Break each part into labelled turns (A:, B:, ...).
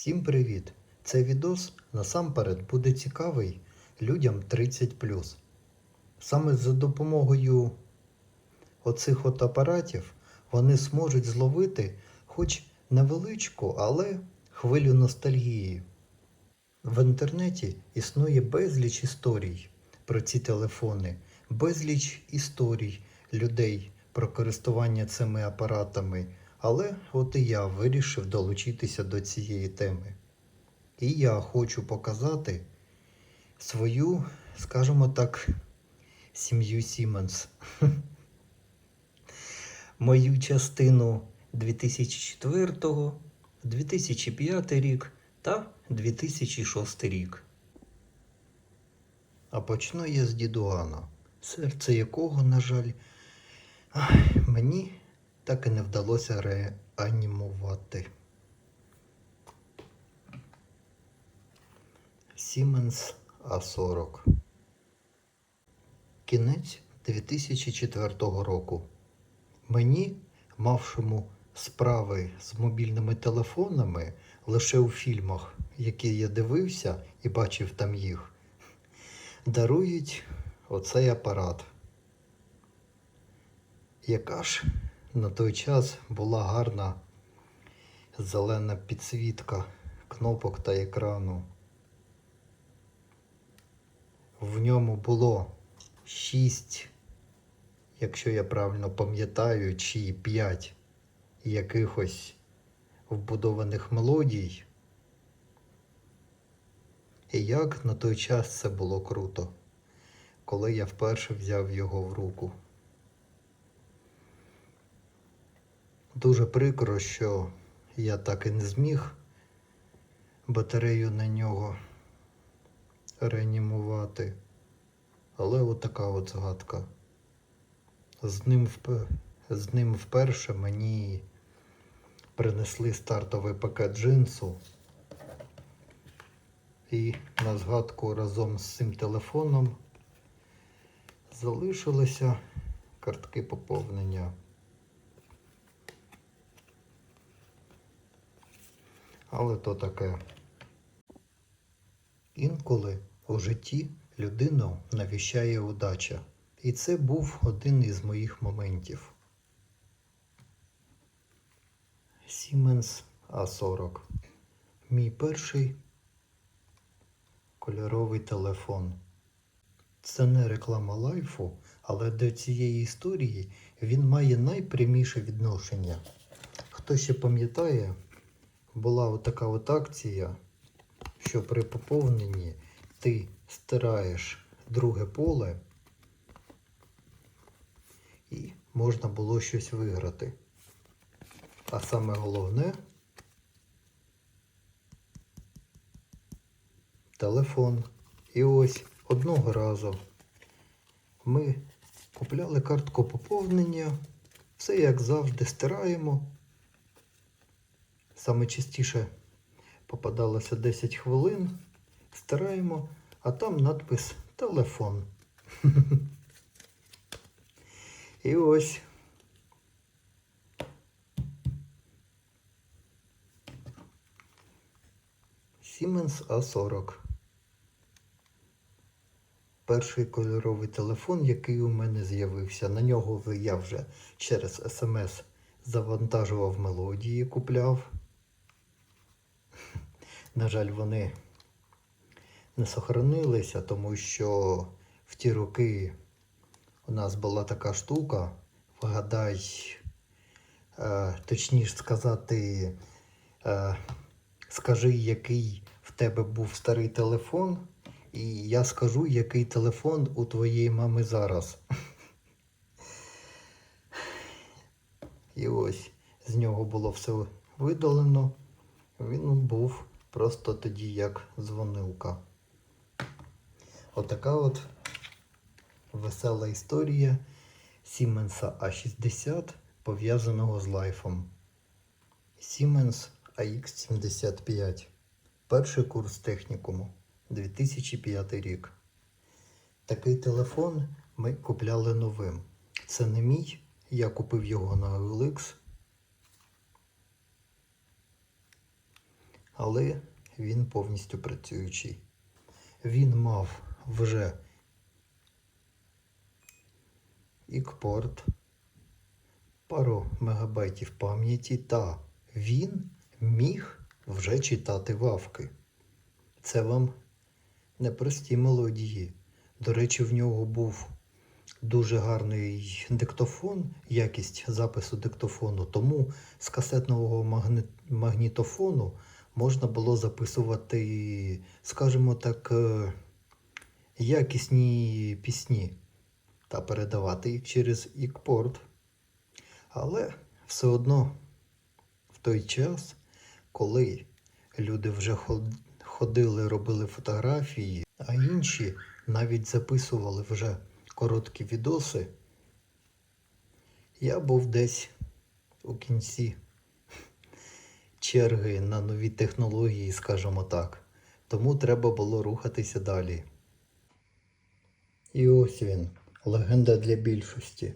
A: Всім привіт! Цей відос насамперед буде цікавий людям 30. Саме за допомогою оцих от апаратів вони зможуть зловити хоч невеличку, але хвилю ностальгії. В інтернеті існує безліч історій про ці телефони, безліч історій людей про користування цими апаратами. Але от і я вирішив долучитися до цієї теми. І я хочу показати свою, скажімо так, сім'ю Siemens. Мою частину 2004, 2005 рік та 2006 рік. А почну я з дідуана, серце якого, на жаль, мені так і не вдалося реанімувати. Siemens A40. Кінець 2004 року. Мені, мавшому справи з мобільними телефонами лише у фільмах, які я дивився і бачив там їх, дарують оцей апарат. Яка ж на той час була гарна зелена підсвітка кнопок та екрану. В ньому було 6, якщо я правильно пам'ятаю, чи 5 якихось вбудованих мелодій. І як на той час це було круто, коли я вперше взяв його в руку. Дуже прикро, що я так і не зміг батарею на нього реанімувати. Але от така от згадка. З ним, вп... з ним вперше мені принесли стартовий пакет джинсу. І на згадку разом з цим телефоном залишилися картки поповнення. Але то таке. Інколи у житті людину навіщає удача. І це був один із моїх моментів. Siemens A40. Мій перший кольоровий телефон. Це не реклама лайфу, але до цієї історії він має найпряміше відношення. Хто ще пам'ятає, була отака от акція, що при поповненні ти стираєш друге поле і можна було щось виграти. А саме головне телефон. І ось одного разу ми купляли картку поповнення, все як завжди стираємо. Саме частіше попадалося 10 хвилин, стираємо, а там надпис телефон. І ось. Siemens A40. Перший кольоровий телефон, який у мене з'явився. На нього я вже через смс завантажував мелодії, купляв. На жаль, вони не сохранилися, тому що в ті роки у нас була така штука, вгадай, е, точніше сказати, е, скажи, який в тебе був старий телефон, і я скажу, який телефон у твоєї мами зараз. І ось з нього було все видалено. Він був просто тоді як дзвонилка. Отака от весела історія Siemens A60 пов'язаного з лайфом. Siemens AX75. Перший курс технікуму 2005 рік. Такий телефон ми купляли новим. Це не мій. Я купив його на OLX. Але він повністю працюючий. Він мав вже ікпорт, пару мегабайтів пам'яті, та він міг вже читати вавки. Це вам не прості мелодії. До речі, в нього був дуже гарний диктофон, якість запису диктофону, тому з касетного магнітофону можна було записувати, скажімо так, е, якісні пісні та передавати їх через ікпорт. Але все одно в той час, коли люди вже ходили, робили фотографії, а інші навіть записували вже короткі відоси, я був десь у кінці черги на нові технології, скажімо так. Тому треба було рухатися далі. І ось він, легенда для більшості.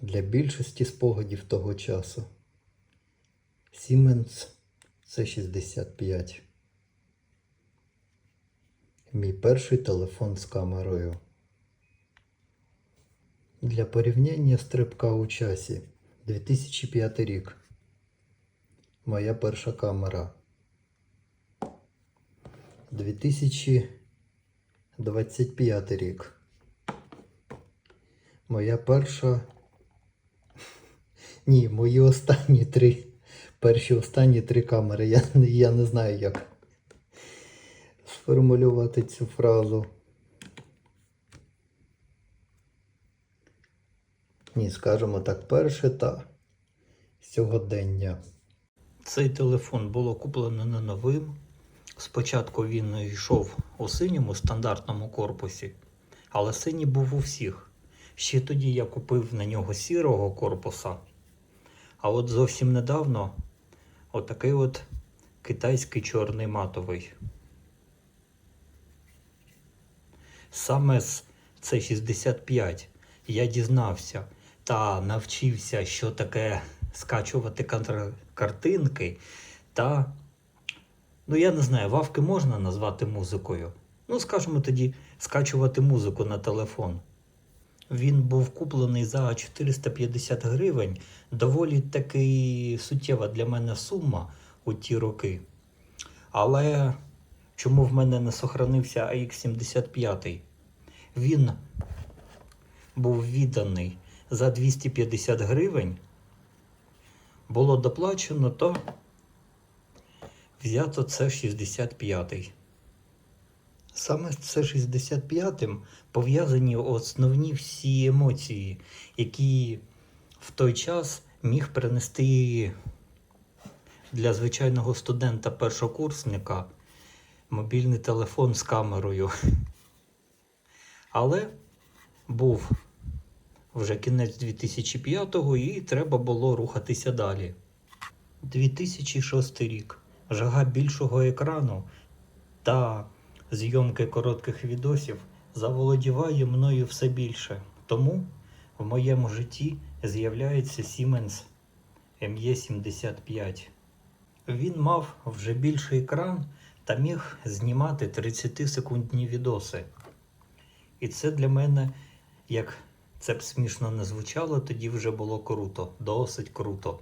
A: Для більшості спогадів того часу. Siemens C65. Мій перший телефон з камерою. Для порівняння стрибка у часі. 2005 рік. Моя перша камера. 2025 рік. Моя перша. Ні, мої останні три. Перші останні три камери. Я, я не знаю, як сформулювати цю фразу. Ні, скажімо так, перше та сьогодення. Цей телефон було куплено не новим. Спочатку він йшов у синьому стандартному корпусі, але синій був у всіх. Ще тоді я купив на нього сірого корпуса. А от зовсім недавно отакий от китайський чорний матовий. Саме з C65 я дізнався та навчився, що таке скачувати кантр- картинки. Та, ну я не знаю, вавки можна назвати музикою. Ну, скажімо тоді, скачувати музику на телефон. Він був куплений за 450 гривень. Доволі таки суттєва для мене сума у ті роки. Але чому в мене не сохранився AX75? Він був відданий за 250 гривень. Було доплачено, то взято це 65-й. Саме з це 65-м пов'язані основні всі емоції, які в той час міг принести для звичайного студента-першокурсника мобільний телефон з камерою. Але був вже кінець 2005-го і треба було рухатися далі. 2006 рік. Жага більшого екрану та зйомки коротких відосів заволодіває мною все більше. Тому в моєму житті з'являється Siemens ME75. Він мав вже більший екран та міг знімати 30-секундні відоси. І це для мене, як це б смішно не звучало, тоді вже було круто, досить круто.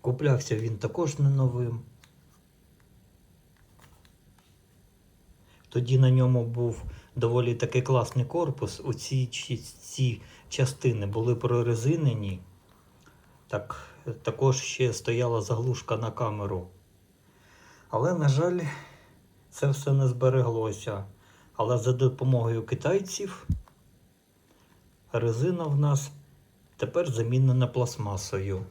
A: Куплявся він також не новим. Тоді на ньому був доволі такий класний корпус. У ці, ці частини були прорезинені. Так, також ще стояла заглушка на камеру. Але, на жаль, це все не збереглося. Але за допомогою китайців резина в нас тепер замінена пластмасою.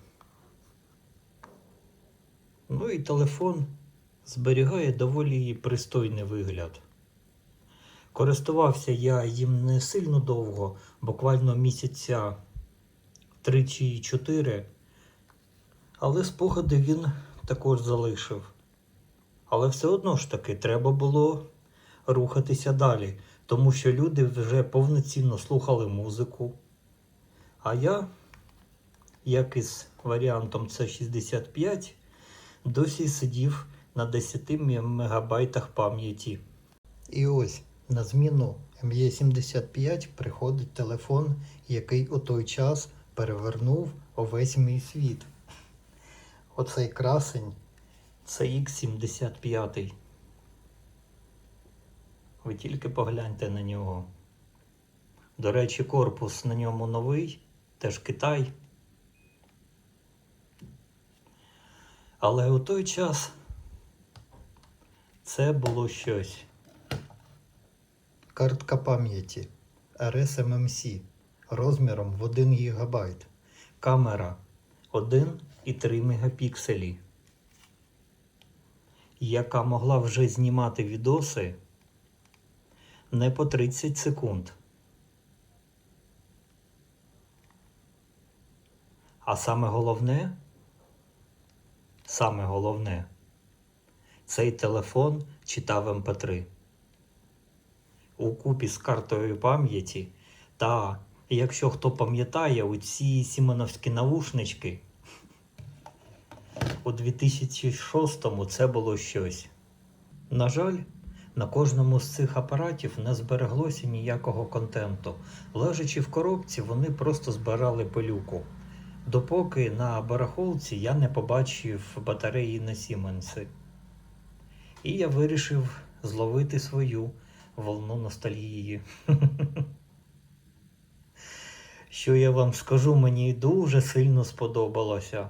A: Ну і телефон зберігає доволі пристойний вигляд. Користувався я їм не сильно довго, буквально місяця 3 чи 4. Але спогади він також залишив. Але все одно ж таки треба було рухатися далі, тому що люди вже повноцінно слухали музику. А я, як із варіантом C65, досі сидів на 10 мегабайтах пам'яті. І ось на зміну ME75 приходить телефон, який у той час перевернув увесь мій світ. Оцей красень це X75. Ви тільки погляньте на нього. До речі, корпус на ньому новий, теж Китай. Але у той час це було щось. Картка пам'яті. RSMMC розміром в 1 ГБ. Камера. 1,3 мегапікселі, яка могла вже знімати відоси не по 30 секунд. А саме головне, саме головне, цей телефон читав МП3 у купі з картою пам'яті. Та якщо хто пам'ятає, у ці сімоновські навушнички у 2006-му це було щось. На жаль, на кожному з цих апаратів не збереглося ніякого контенту. Лежачи в коробці, вони просто збирали пилюку. Допоки на барахолці я не побачив батареї на Сіменси. І я вирішив зловити свою волну ностальгії. Що я вам скажу, мені дуже сильно сподобалося.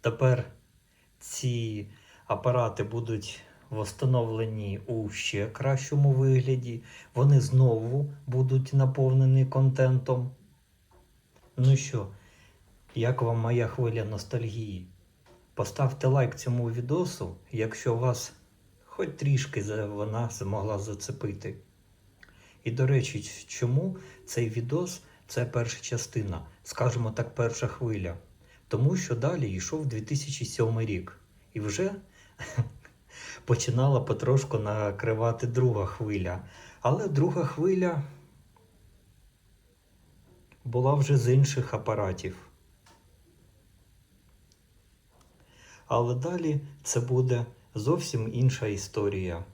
A: Тепер ці апарати будуть встановлені у ще кращому вигляді. Вони знову будуть наповнені контентом. Ну що, як вам моя хвиля ностальгії? Поставте лайк цьому відосу, якщо вас хоч трішки вона змогла зацепити. І до речі, чому цей відос це перша частина, скажімо так, перша хвиля. Тому що далі йшов 2007 рік. І вже починала потрошку накривати друга хвиля. Але друга хвиля була вже з інших апаратів. Але далі це буде зовсім інша історія.